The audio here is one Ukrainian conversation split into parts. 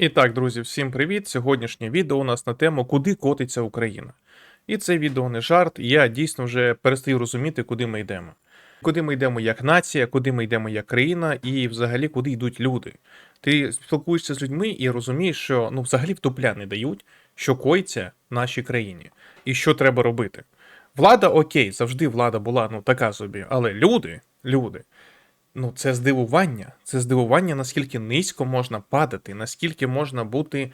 І так, друзі, всім привіт! Сьогоднішнє відео у нас на тему Куди котиться Україна. І це відео не жарт. Я дійсно вже перестаю розуміти, куди ми йдемо. Куди ми йдемо як нація, куди ми йдемо як країна, і взагалі куди йдуть люди. Ти спілкуєшся з людьми і розумієш, що ну взагалі втупля не дають, що коїться нашій країні, і що треба робити. Влада окей, завжди влада була ну така собі, але люди, люди. Ну, це здивування. Це здивування, наскільки низько можна падати, наскільки можна бути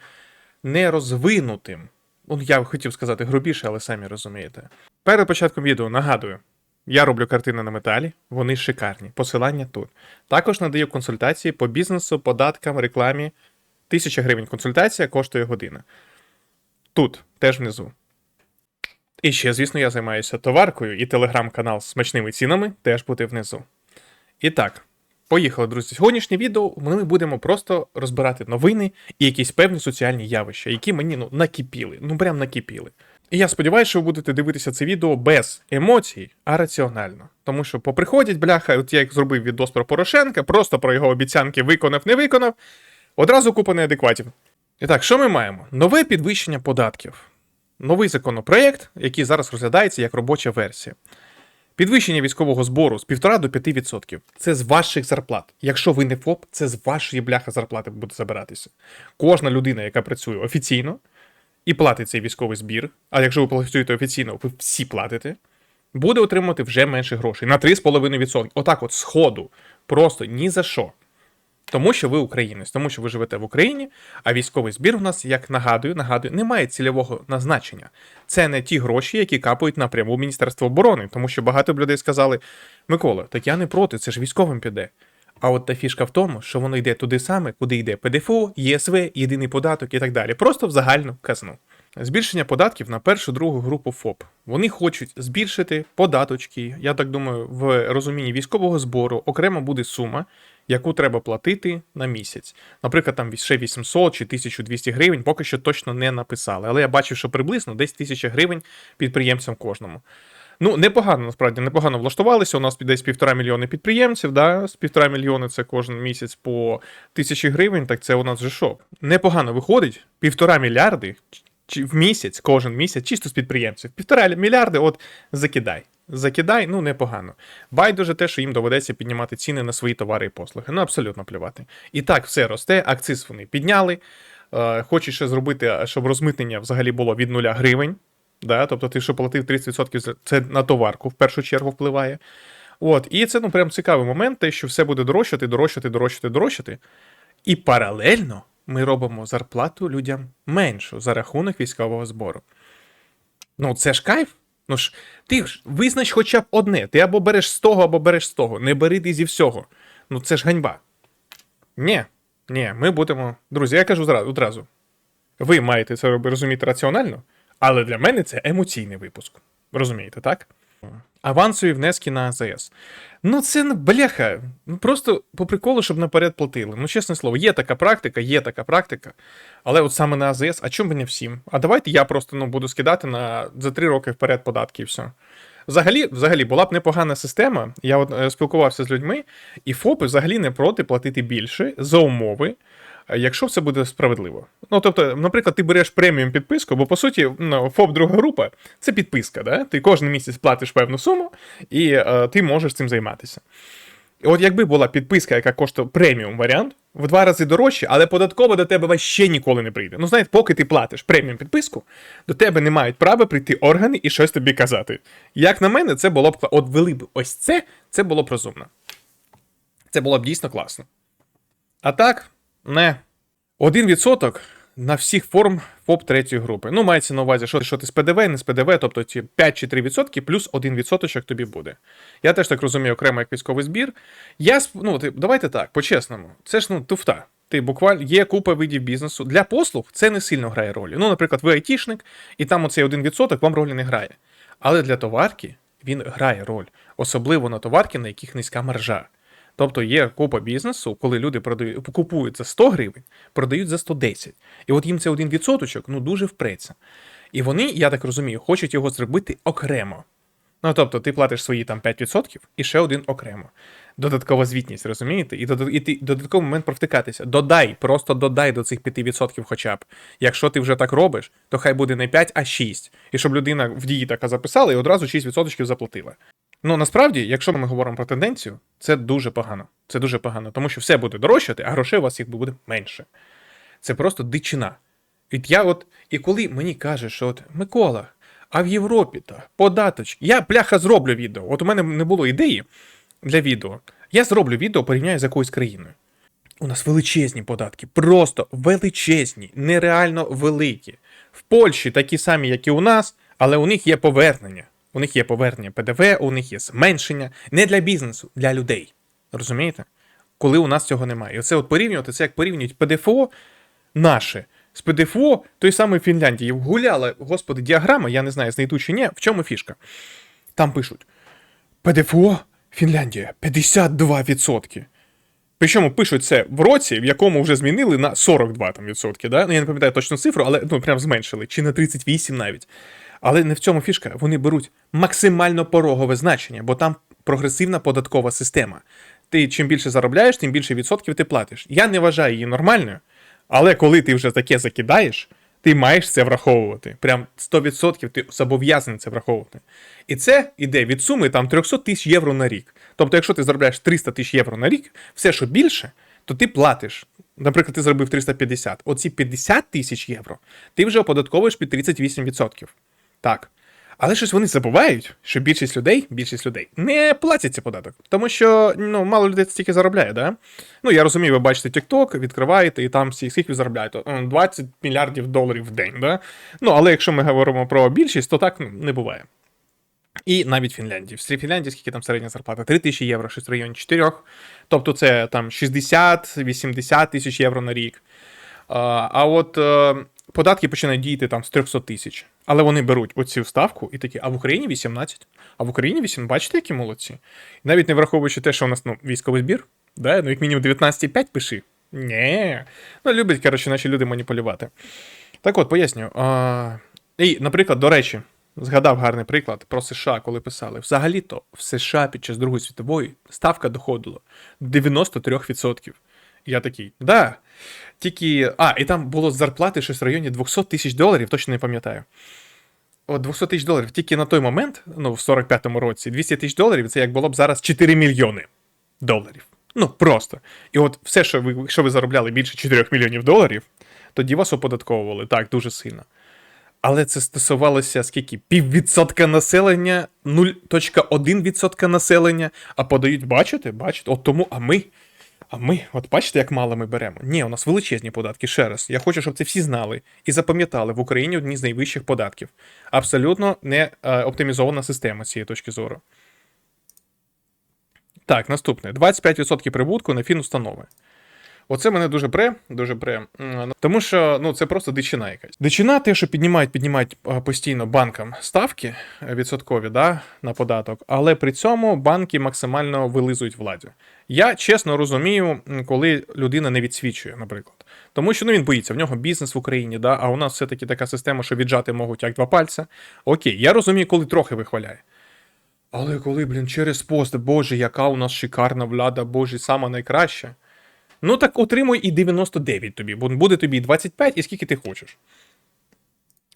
нерозвинутим. Ну, я хотів сказати грубіше, але самі розумієте. Перед початком відео нагадую, я роблю картини на металі, вони шикарні. Посилання тут. Також надаю консультації по бізнесу, податкам, рекламі. Тисяча гривень консультація коштує година. Тут, теж внизу. І ще, звісно, я займаюся товаркою, і телеграм-канал з смачними цінами теж буде внизу. І так, поїхали, друзі. Сьогоднішнє відео ми будемо просто розбирати новини і якісь певні соціальні явища, які мені ну, накипіли, ну прям накипіли. І я сподіваюся, що ви будете дивитися це відео без емоцій, а раціонально. Тому що поприходять, бляха, от я як зробив відос про Порошенка, просто про його обіцянки виконав, не виконав, одразу купа неадекватів. І так, що ми маємо? Нове підвищення податків. Новий законопроект, який зараз розглядається як робоча версія. Підвищення військового збору з 1,5 до 5%. Це з ваших зарплат. Якщо ви не ФОП, це з вашої бляха зарплати буде забиратися. Кожна людина, яка працює офіційно і платить цей військовий збір, а якщо ви працюєте офіційно, ви всі платите, буде отримувати вже менше грошей на 3,5%. Отак, от сходу. Просто ні за що. Тому що ви українець, тому що ви живете в Україні, а військовий збір у нас, як нагадую, нагадую, не має цільового назначення. Це не ті гроші, які капають напряму Міністерство оборони, тому що багато б людей сказали: Микола, так я не проти, це ж військовим піде. А от та фішка в тому, що воно йде туди саме, куди йде ПДФО, ЄСВ, єдиний податок і так далі. Просто в загальну казну. Збільшення податків на першу другу групу ФОП. Вони хочуть збільшити податочки. Я так думаю, в розумінні військового збору окремо буде сума, яку треба платити на місяць. Наприклад, там ще 800 чи 1200 гривень, поки що точно не написали. Але я бачив, що приблизно десь 1000 гривень підприємцям кожному. Ну, непогано, насправді, непогано влаштувалися. У нас десь півтора мільйони підприємців, да? з півтора мільйони це кожен місяць по тисячі гривень, так це у нас вже що? Непогано виходить, півтора мільярди в місяць, кожен місяць, чисто з підприємців. Півтора мільярди, от закидай. Закидай, ну непогано. Байдуже те, що їм доведеться піднімати ціни на свої товари і послуги. Ну, абсолютно плювати. І так, все росте, акциз вони підняли. Е, Хочуть ще зробити, щоб розмитнення взагалі було від 0 гривень. Да? Тобто ти, що платив 30%, це на товарку в першу чергу впливає. От, І це ну, прям цікавий момент, те, що все буде дорожчати, дорожчати, дорожчати, дорожчати. І паралельно ми робимо зарплату людям меншу за рахунок військового збору. Ну, це ж кайф. Ну ж, ти ж визнач хоча б одне. Ти або береш з того, або береш з того. Не бери ти зі всього. Ну це ж ганьба. Ні, ні, ми будемо. Друзі, я кажу одразу. Ви маєте це розуміти раціонально, але для мене це емоційний випуск. Розумієте, так? Авансові внески на АЗС. Ну, це бляха. Ну просто по приколу, щоб наперед платили. Ну, чесне слово, є така практика, є така практика. Але от саме на АЗС, а чому не всім? А давайте я просто ну, буду скидати на за три роки вперед податки і все. Взагалі, взагалі, була б непогана система. Я от е, спілкувався з людьми, і ФОПи взагалі не проти платити більше за умови, якщо все буде справедливо. Ну, тобто, наприклад, ти береш преміум підписку, бо по суті, ну, ФОП друга група це підписка. Да? Ти кожен місяць платиш певну суму, і е, ти можеш цим займатися. І от якби була підписка, яка коштує преміум варіант, в два рази дорожче, але податково до тебе вообще ніколи не прийде. Ну, знаєте, поки ти платиш преміум підписку, до тебе не мають права прийти органи і щось тобі казати. Як на мене, це було б От вели б ось це, це було б розумно. Це було б дійсно класно. А так, не. Один відсоток на всіх форм ФОП третьої групи. Ну, мається на увазі, що, що ти з ПДВ, не з ПДВ, тобто ці 5 чи 3 відсотки плюс 1 відсоточок тобі буде. Я теж так розумію окремо як військовий збір. Я ну, давайте так, по-чесному. Це ж ну туфта. Ти буквально є купа видів бізнесу. Для послуг це не сильно грає ролі. Ну, наприклад, ви айтішник, і там оцей 1% вам ролі не грає. Але для товарки він грає роль, особливо на товарки, на яких низька маржа. Тобто є купа бізнесу, коли люди продають, купують за 100 гривень, продають за 110. І от їм це один відсоточок ну дуже впреться. І вони, я так розумію, хочуть його зробити окремо. Ну тобто ти платиш свої там 5% і ще один окремо. Додаткова звітність, розумієте? І, додат- і ти додатковий момент провтикатися. Додай, просто додай до цих 5% хоча б. Якщо ти вже так робиш, то хай буде не 5, а 6. І щоб людина в дії така записала і одразу 6% заплатила. Ну насправді, якщо ми говоримо про тенденцію, це дуже погано. Це дуже погано, тому що все буде дорожчати, а грошей у вас їх буде менше. Це просто дичина. І я от, і коли мені кажуть, що от Микола, а в Європі то податочки. Я пляха зроблю відео. От у мене не було ідеї для відео. Я зроблю відео, порівняю з якоюсь країною. У нас величезні податки, просто величезні, нереально великі. В Польщі такі самі, як і у нас, але у них є повернення. У них є повернення ПДВ, у них є зменшення не для бізнесу, для людей. Розумієте? Коли у нас цього немає. І оце от порівнювати, це як порівнюють ПДФО наше з ПДФО той самої Фінляндії. Гуляла, господи, діаграма, я не знаю, знайду чи ні. В чому фішка? Там пишуть: ПДФО Фінляндія 52%. Причому пишуть це в році, в якому вже змінили на 42 там, відсотки. Да? Ну, я не пам'ятаю точну цифру, але ну, прям зменшили, чи на 38 навіть. Але не в цьому фішка. Вони беруть максимально порогове значення, бо там прогресивна податкова система. Ти чим більше заробляєш, тим більше відсотків ти платиш. Я не вважаю її нормальною, але коли ти вже таке закидаєш, ти маєш це враховувати. Прям 100% ти зобов'язаний це враховувати. І це йде від суми там 300 тисяч євро на рік. Тобто, якщо ти заробляєш 300 тисяч євро на рік, все, що більше, то ти платиш. Наприклад, ти заробив 350. Оці 50 тисяч євро ти вже оподатковуєш під 38%. Так. Але щось вони забувають, що більшість людей, більшість людей не платять цей податок. Тому що ну, мало людей стільки заробляє, да? Ну, я розумію, ви бачите TikTok, відкриваєте, і там всі скільки ви заробляєте? 20 мільярдів доларів в день, да? Ну, але якщо ми говоримо про більшість, то так ну, не буває. І навіть Фінляндії. В Фінляндії скільки там середня зарплата? 3 тисячі євро, щось в районі 4. Тобто це там 60-80 тисяч євро на рік. А, а от е, податки починають діяти там з 300 тисяч. Але вони беруть оцю ставку і такі, а в Україні 18, а в Україні 8, бачите, які молодці. Навіть не враховуючи те, що у нас ну, військовий збір, да? ну як мінімум 19,5 пиши. Ні. Ну, люблять, коротше, наші люди маніпулювати. Так от, поясню. І, наприклад, до речі, згадав гарний приклад про США, коли писали. Взагалі-то в США під час Другої світової ставка доходила 93%. Я такий, да. Тільки. А, і там було зарплати щось в районі 200 тисяч доларів, точно не пам'ятаю. От 200 тисяч доларів. Тільки на той момент, ну, в 45-му році, 200 тисяч доларів це як було б зараз 4 мільйони доларів. Ну, просто. І от все, що ви, якщо ви заробляли більше 4 мільйонів доларів, тоді вас оподатковували так, дуже сильно. Але це стосувалося скільки? Піввідсотка населення, 0.1% населення, а подають, бачите, бачите, от тому, а ми. А ми, от бачите, як мало ми беремо. Ні, у нас величезні податки. Ще раз. Я хочу, щоб це всі знали і запам'ятали в Україні одні з найвищих податків. Абсолютно не е, оптимізована система з цієї точки зору. Так, наступне: 25% прибутку на фінустанови. Оце мене дуже пре, дуже пре. Тому що ну, це просто дичина якась. Дичина, те, що піднімають, піднімають е, постійно банкам ставки е, відсоткові да, на податок, але при цьому банки максимально вилизують владі. Я чесно розумію, коли людина не відсвічує, наприклад. Тому що ну, він боїться, в нього бізнес в Україні, да, а у нас все-таки така система, що віджати можуть як два пальця. Окей, я розумію, коли трохи вихваляє. Але коли, блін, через пост, боже, яка у нас шикарна влада, боже, сама найкраща. Ну так отримуй і 99 тобі, бо буде тобі і 25, і скільки ти хочеш.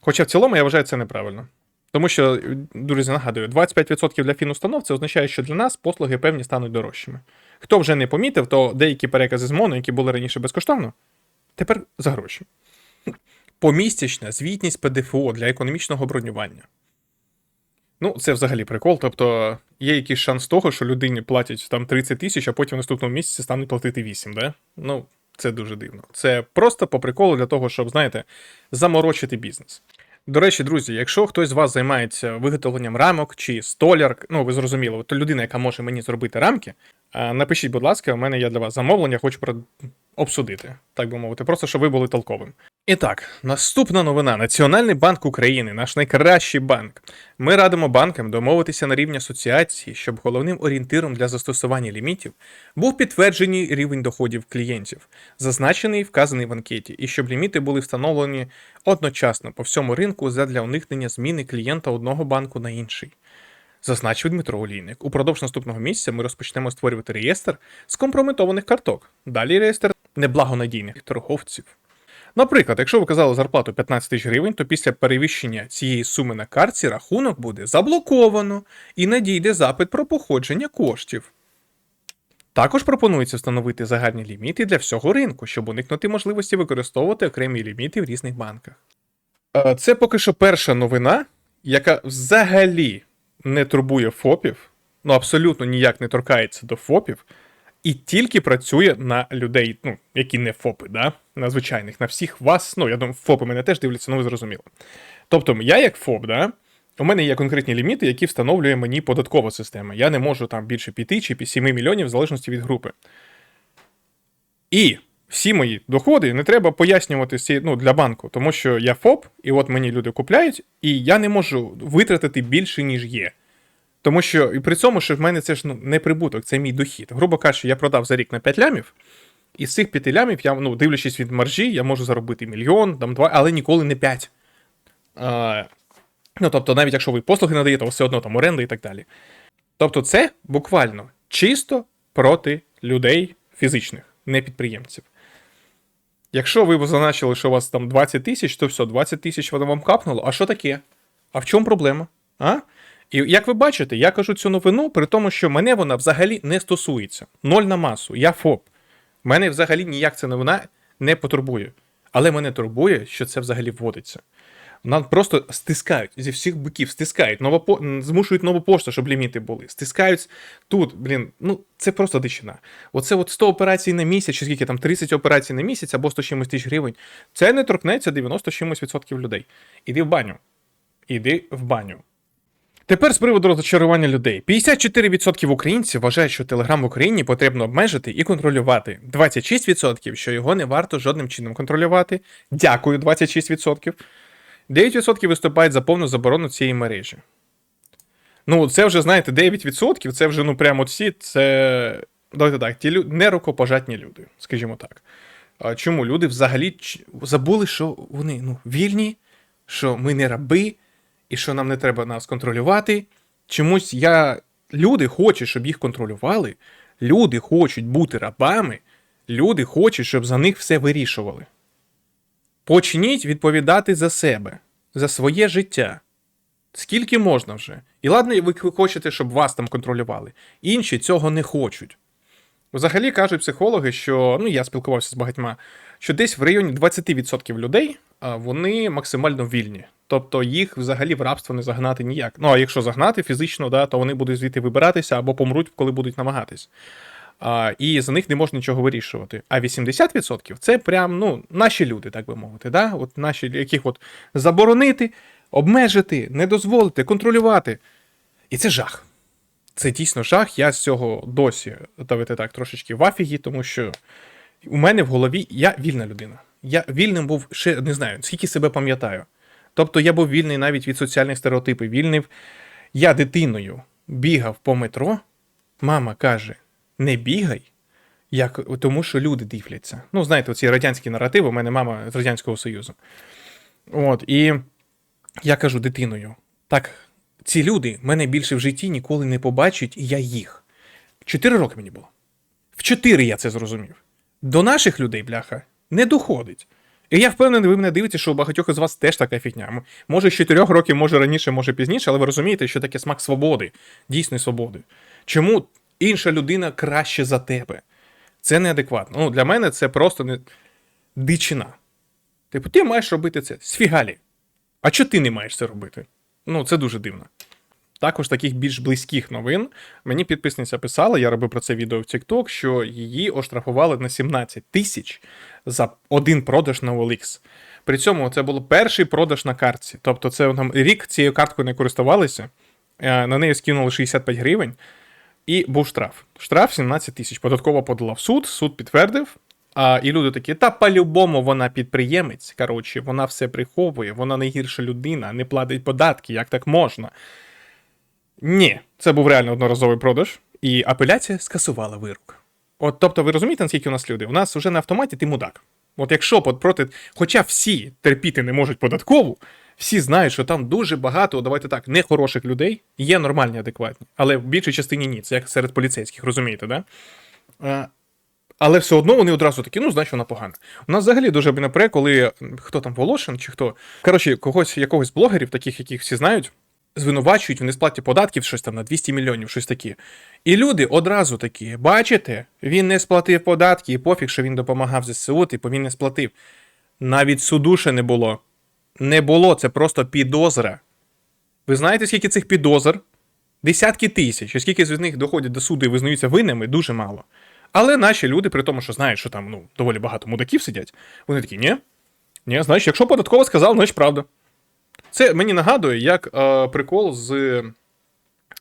Хоча в цілому я вважаю це неправильно. Тому що, друзі, нагадую, 25% для фінустанов це означає, що для нас послуги певні стануть дорожчими. Хто вже не помітив, то деякі перекази з МОНу, які були раніше безкоштовно, тепер за гроші. Помісячна звітність ПДФО для економічного бронювання. Ну, це взагалі прикол. Тобто є якийсь шанс того, що людині платять там 30 тисяч, а потім в наступному місяці стануть платити 8, да? Ну, це дуже дивно. Це просто по приколу для того, щоб, знаєте, заморочити бізнес. До речі, друзі, якщо хтось з вас займається виготовленням рамок чи столяр, ну ви зрозуміли, то людина, яка може мені зробити рамки, напишіть, будь ласка, у мене є для вас замовлення, хочу про- обсудити, так би мовити, просто щоб ви були толковим. І так, наступна новина: Національний банк України, наш найкращий банк. Ми радимо банкам домовитися на рівні асоціації, щоб головним орієнтиром для застосування лімітів був підтверджений рівень доходів клієнтів, зазначений і вказаний в анкеті, і щоб ліміти були встановлені одночасно по всьому ринку задля уникнення зміни клієнта одного банку на інший. зазначив Дмитро Олійник. Упродовж наступного місяця ми розпочнемо створювати реєстр з компрометованих карток. Далі реєстр неблагонадійних торговців. Наприклад, якщо ви казали зарплату 15 тисяч гривень, то після перевищення цієї суми на картці рахунок буде заблоковано і надійде запит про походження коштів. Також пропонується встановити загальні ліміти для всього ринку, щоб уникнути можливості використовувати окремі ліміти в різних банках. Е, Це поки що перша новина, яка взагалі не турбує ФОПів, ну абсолютно ніяк не торкається до ФОПів, і тільки працює на людей, ну, які не ФОПи, да? на звичайних, на всіх вас. Ну, я думаю, ФОПи мене теж дивляться, ну ви зрозуміли. Тобто, я як ФОП, да, у мене є конкретні ліміти, які встановлює мені податкова система. Я не можу там більше 5 чи 7 мільйонів в залежності від групи. І всі мої доходи не треба пояснювати ну, для банку, тому що я ФОП, і от мені люди купляють, і я не можу витратити більше, ніж є. Тому що і при цьому, що в мене це ж ну, не прибуток, це мій дохід. Грубо кажучи, я продав за рік на 5 лямів, і з цих 5 лямів, я, ну, дивлячись від маржі, я можу заробити мільйон, там, два, але ніколи не 5. А, ну, тобто, навіть якщо ви послуги надаєте, то все одно там оренда і так далі. Тобто, це буквально чисто проти людей фізичних, не підприємців. Якщо ви зазначили, що у вас там 20 тисяч, то все, 20 тисяч воно вам капнуло. А що таке? А в чому проблема? А? І як ви бачите, я кажу цю новину, при тому, що мене вона взагалі не стосується. Ноль на масу, я ФОП. Мене взагалі ніяк ця новина не потурбує. Але мене турбує, що це взагалі вводиться. Нам просто стискають зі всіх боків, стискають, новопо... змушують нову пошту, щоб ліміти були. Стискають тут, блін, ну це просто дичина. Оце от 100 операцій на місяць, чи скільки там 30 операцій на місяць або 100 чимось тисяч гривень. Це не торкнеться 90 чимось відсотків людей. Іди в баню. Іди в баню. Тепер з приводу розчарування людей. 54% українців вважають, що Телеграм в Україні потрібно обмежити і контролювати. 26%, що його не варто жодним чином контролювати. Дякую, 26%. 9% виступають за повну заборону цієї мережі. Ну, це вже, знаєте, 9%, це вже, ну, прямо всі, це. Давайте так, ті люди, нерукопожатні люди, скажімо так. Чому люди взагалі забули, що вони ну, вільні, що ми не раби, і що нам не треба нас контролювати. Чомусь я. Люди хочуть, щоб їх контролювали. Люди хочуть бути рабами. Люди хочуть, щоб за них все вирішували. Почніть відповідати за себе, за своє життя. Скільки можна вже? І ладно, ви хочете, щоб вас там контролювали. Інші цього не хочуть. Взагалі кажуть психологи, що ну я спілкувався з багатьма, що десь в районі 20% людей вони максимально вільні. Тобто їх взагалі в рабство не загнати ніяк. Ну а якщо загнати фізично, да, то вони будуть звідти вибиратися або помруть, коли будуть намагатись. А, і за них не можна нічого вирішувати. А 80% це прям ну, наші люди, так би мовити. Да? От наші, яких от заборонити, обмежити, не дозволити, контролювати. І це жах. Це дійсно жах. Я з цього досі давайте так трошечки в афігі, тому що у мене в голові я вільна людина. Я вільним був ще не знаю, скільки себе пам'ятаю. Тобто я був вільний навіть від соціальних стереотипів. Вільний. Я дитиною бігав по метро. Мама каже: не бігай, як, тому що люди дивляться. Ну, знаєте, ці радянські наративи, у мене мама з Радянського Союзу. От, і я кажу дитиною: так, ці люди мене більше в житті ніколи не побачать, і я їх. Чотири роки мені було. В чотири я це зрозумів. До наших людей, бляха, не доходить. І я впевнений, ви мене дивитеся, що у багатьох із вас теж така фігня. Може, з чотирьох років, може раніше, може пізніше, але ви розумієте, що таке смак свободи, дійсної свободи. Чому інша людина краще за тебе? Це неадекватно. Ну, для мене це просто не... дичина. Типу, ти маєш робити це з фігалі. А чого ти не маєш це робити? Ну, це дуже дивно. Також таких більш близьких новин мені підписниця писала, я робив про це відео в TikTok, що її оштрафували на 17 тисяч за один продаж на OLX. При цьому це був перший продаж на картці. Тобто, це там рік цією карткою не користувалися, е, на неї скинули 65 гривень, і був штраф. Штраф 17 тисяч. Податково подала в суд, суд підтвердив. А, і люди такі, та по-любому вона підприємець. Коротше, вона все приховує, вона найгірша людина, не платить податки, як так можна. Ні, це був реально одноразовий продаж, і апеляція скасувала вирок. От, тобто, ви розумієте, наскільки у нас люди? У нас вже на автоматі ти мудак. От якщо проти, хоча всі терпіти не можуть податкову, всі знають, що там дуже багато, давайте так, нехороших людей, є нормальні, адекватні, але в більшій частині ні. Це як серед поліцейських, розумієте, да? Е, але все одно вони одразу такі, ну, значить, вона погана. У нас взагалі дуже напре, коли хто там Волошин чи хто. Коротше, когось, якогось блогерів, таких, яких всі знають, звинувачують в несплаті податків щось там на 200 мільйонів, щось таке. І люди одразу такі: бачите, він не сплатив податки, і пофіг, що він допомагав ЗСУ, типу він не сплатив. Навіть суду ще не було. Не було, це просто підозра. Ви знаєте, скільки цих підозр? Десятки тисяч, і скільки з них доходять до суду і визнаються винними, дуже мало. Але наші люди, при тому, що знають, що там ну, доволі багато мудаків сидять, вони такі, ні, ні, значить, якщо податкова сказав, значить правда. Це мені нагадує, як е, прикол з.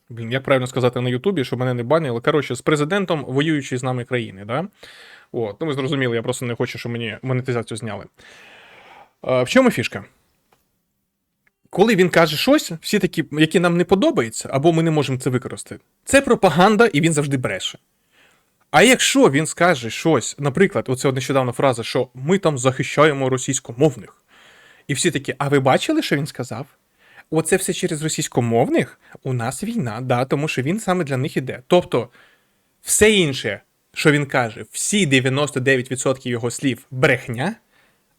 Блін, як правильно сказати на Ютубі, щоб мене не банили. Коротше, з президентом воюючої з нами країни, да? От, ну ви зрозуміли, я просто не хочу, щоб мені монетизацію зняли. Е, в чому фішка? Коли він каже щось, всі такі, які нам не подобаються, або ми не можемо це використати, це пропаганда, і він завжди бреше. А якщо він скаже щось, наприклад, оце от нещодавно фраза, що ми там захищаємо російськомовних, і всі такі, а ви бачили, що він сказав? Оце все через російськомовних? У нас війна, да, тому що він саме для них іде. Тобто, все інше, що він каже, всі 99% його слів брехня,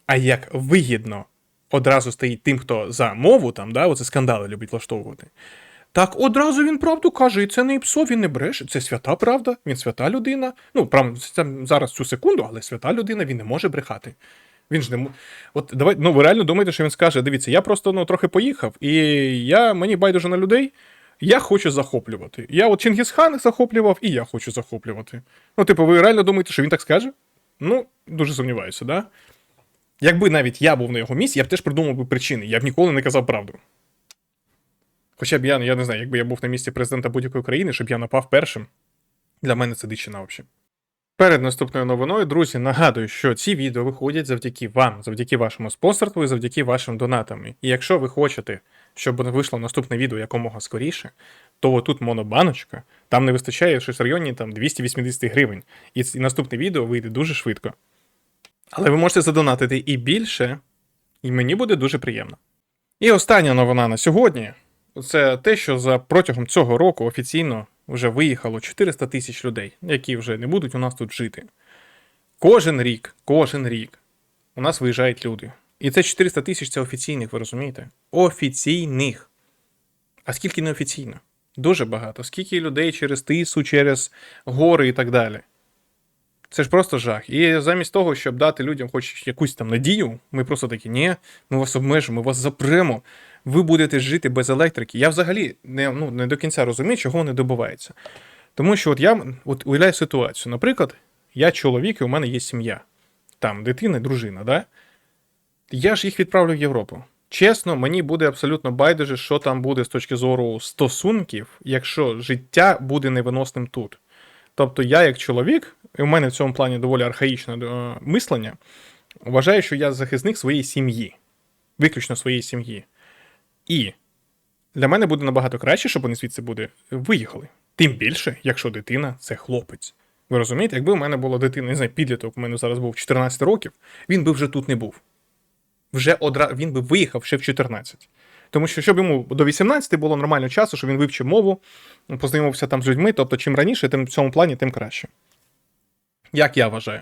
а як вигідно одразу стоїть тим, хто за мову, там, да, оце скандали любить влаштовувати. Так одразу він правду каже, і це не іпсо, він не бреше. Це свята правда, він свята людина. Ну, прям зараз цю секунду, але свята людина, він не може брехати. Він ж не От давай, ну ви реально думаєте, що він скаже: дивіться, я просто ну, трохи поїхав, і я мені байдуже на людей. Я хочу захоплювати. Я от Чингісхан захоплював, і я хочу захоплювати. Ну, типу, ви реально думаєте, що він так скаже? Ну, дуже сумніваюся, да? Якби навіть я був на його місці, я б теж придумав би причини. Я б ніколи не казав правду. Хоча б я, я не знаю, якби я був на місці президента будь-якої країни, щоб я напав першим. Для мене це дичина взагалі. Перед наступною новиною, друзі, нагадую, що ці відео виходять завдяки вам, завдяки вашому спонсорству і завдяки вашим донатам. І якщо ви хочете, щоб вийшло наступне відео якомога скоріше, то тут монобаночка, там не вистачає щось в районі там 280 гривень. І наступне відео вийде дуже швидко. Але ви можете задонатити і більше, і мені буде дуже приємно. І остання новина на сьогодні це те, що за протягом цього року офіційно вже виїхало 400 тисяч людей, які вже не будуть у нас тут жити. Кожен рік, кожен рік у нас виїжджають люди. І це 400 тисяч це офіційних, ви розумієте? Офіційних. А скільки неофіційно? Дуже багато. Скільки людей через тису, через гори і так далі. Це ж просто жах. І замість того, щоб дати людям хоч якусь там надію, ми просто такі, ні, ми вас обмежимо, ми вас запремо, ви будете жити без електрики. Я взагалі не, ну, не до кінця розумію, чого вони добиваються. Тому що от я от уявляю ситуацію. Наприклад, я чоловік, і у мене є сім'я. Там дитина, дружина, да? Я ж їх відправлю в Європу. Чесно, мені буде абсолютно байдуже, що там буде з точки зору стосунків, якщо життя буде невиносним тут. Тобто, я, як чоловік, і у мене в цьому плані доволі архаїчне е, мислення, вважаю, що я захисник своєї сім'ї, виключно своєї сім'ї. І для мене буде набагато краще, щоб вони звідси буде виїхали. Тим більше, якщо дитина це хлопець. Ви розумієте, якби у мене була дитина, не знаю, підліток, у мене зараз був 14 років, він би вже тут не був. Вже одра... Він би виїхав ще в 14. Тому що, щоб йому до 18 було нормально часу, щоб він вивчив мову, познайомився там з людьми, тобто, чим раніше, тим в цьому плані, тим краще. Як я вважаю.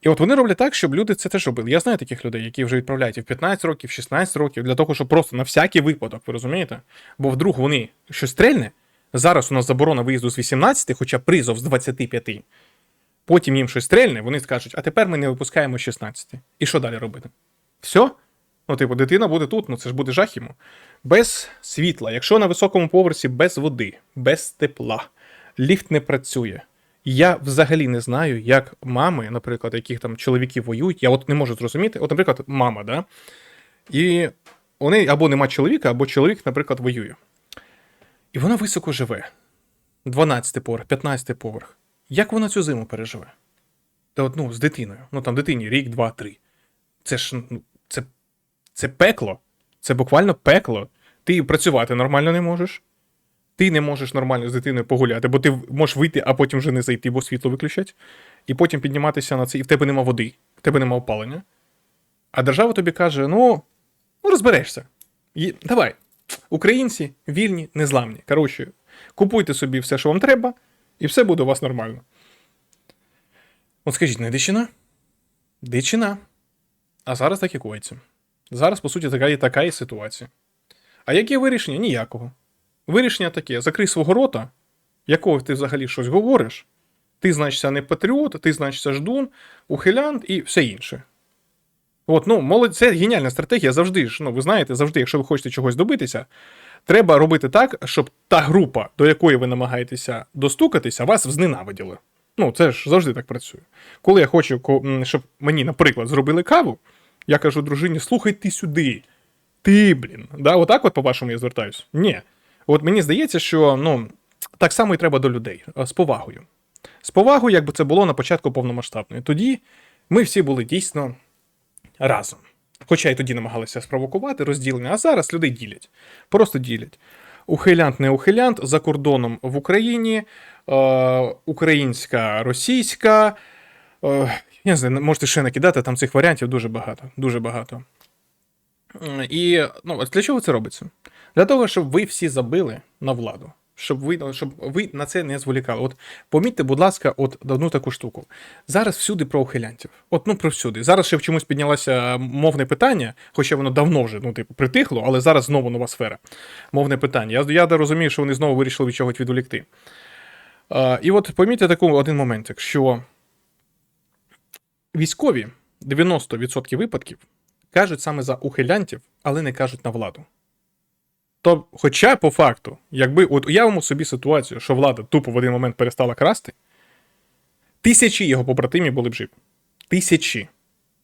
І от вони роблять так, щоб люди це теж робили. Я знаю таких людей, які вже відправляють і в 15 років, в 16 років, для того, щоб просто на всякий випадок, ви розумієте? Бо вдруг вони щось стрельне. Зараз у нас заборона виїзду з 18, хоча призов з 25. Потім їм щось стрельне, вони скажуть, а тепер ми не випускаємо з 16. І що далі робити? Все? Ну, типу, дитина буде тут, ну це ж буде жах йому. Без світла, якщо на високому поверсі без води, без тепла, ліфт не працює. Я взагалі не знаю, як мами, наприклад, яких там чоловіки воюють, я от не можу зрозуміти. От, наприклад, мама, да? І у неї або нема чоловіка, або чоловік, наприклад, воює. І вона високо живе. 12 поверх, 15 поверх. Як вона цю зиму переживе? Та от, ну, з дитиною. Ну там дитині рік, два, три. Це ж ну, це, пекло. Це буквально пекло. Ти працювати нормально не можеш. Ти не можеш нормально з дитиною погуляти, бо ти можеш вийти, а потім вже не зайти, бо світло виключать. І потім підніматися на це, і в тебе нема води, в тебе нема опалення. А держава тобі каже: ну, ну розберешся. І, давай, українці вільні, незламні. Коротше, купуйте собі все, що вам треба, і все буде у вас нормально. От скажіть, не дичина? Дичина. А зараз так і коїться. Зараз, по суті, така і така і ситуація. А яке вирішення? Ніякого. Вирішення таке: закрий свого рота, якого ти взагалі щось говориш. Ти, значиться, не патріот, ти, значиться, ждун, ухилянт і все інше. От, ну, молодь, це геніальна стратегія завжди ж. Ну, ви знаєте, завжди, якщо ви хочете чогось добитися, треба робити так, щоб та група, до якої ви намагаєтеся достукатися, вас зненавиділа. Ну, це ж завжди так працює. Коли я хочу, щоб мені, наприклад, зробили каву, я кажу дружині: слухай ти сюди. Ти, блін. Да, отак, от, по-вашому, я звертаюсь? Ні. От мені здається, що ну, так само і треба до людей з повагою. З повагою, як би це було на початку повномасштабної. Тоді ми всі були дійсно разом. Хоча й тоді намагалися спровокувати розділення, а зараз людей ділять. Просто ділять. Ухилянт, не ухилянт, за кордоном в Україні, е, українська, російська. Е, я не знаю, можете ще накидати, там цих варіантів дуже багато. Дуже багато. І ну, для чого це робиться? Для того, щоб ви всі забили на владу. Щоб ви, ну, щоб ви на це не зволікали. От помітьте, будь ласка, от одну таку штуку. Зараз всюди про ухилянтів. От ну про всюди. Зараз ще в чомусь піднялося мовне питання, хоча воно давно вже ну, типу, притихло, але зараз знову нова сфера. Мовне питання. Я, я розумію, що вони знову вирішили від чогось відволікти. А, і от помітьте таку один моментик, що військові 90% випадків кажуть саме за ухилянтів, але не кажуть на владу. То, хоча по факту, якби от уявимо собі ситуацію, що влада тупо в один момент перестала красти, тисячі його побратимів були б живі. Тисячі.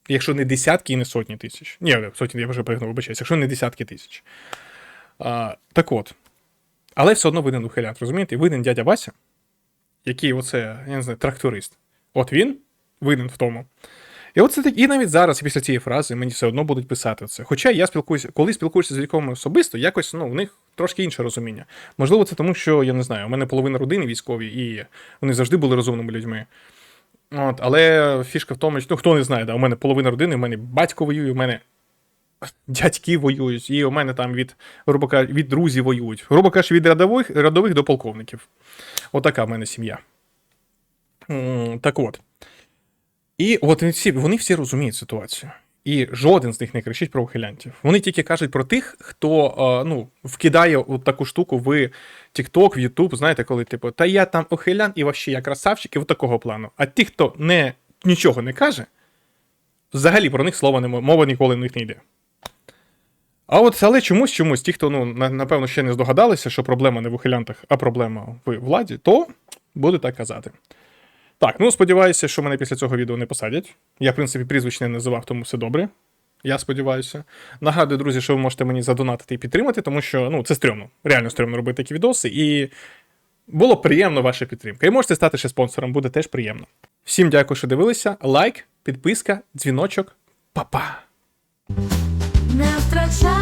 Якщо не десятки і не сотні тисяч. Ні, сотні я вже пригнув, вибачаюсь, якщо не десятки тисяч. А, так от. Але все одно винен ухилянт, розумієте? Винен дядя Вася, який оце, я не знаю, тракторист. От він винен в тому. І от це так, і навіть зараз, після цієї фрази, мені все одно будуть писати це. Хоча я спілкуюся, коли спілкуюся з військовими особисто, якось ну, у них трошки інше розуміння. Можливо, це тому, що я не знаю, у мене половина родини військові, і вони завжди були розумними людьми. От, але фішка в тому, що ну, хто не знає, да, у мене половина родини, у мене батько воює, у мене дядьки воюють, і у мене там від, грубо кажучи, від друзів воюють. Грубо кажучи, від рядових, рядових до полковників. Отака в мене сім'я. Так от. І от всі, вони всі розуміють ситуацію. І жоден з них не кричить про ухилянтів. Вони тільки кажуть про тих, хто е, ну, вкидає от таку штуку в TikTok, в YouTube, знаєте, коли типу, та я там ухилян і вообще я красавчик, і от такого плану. А ті, хто не, нічого не каже, взагалі про них слова не мова ніколи в них не йде. А от але чомусь, чомусь, ті, хто ну, напевно ще не здогадалися, що проблема не в ухилянтах, а проблема в владі, то буде так казати. Так, ну сподіваюся, що мене після цього відео не посадять. Я, в принципі, прізвищ не називав, тому все добре. Я сподіваюся. Нагадую, друзі, що ви можете мені задонатити і підтримати, тому що ну, це стрьомно. Реально стрьомно робити такі відоси. І було приємно ваша підтримка. І можете стати ще спонсором, буде теж приємно. Всім дякую, що дивилися. Лайк, підписка, дзвіночок. Па-па! Не втрачай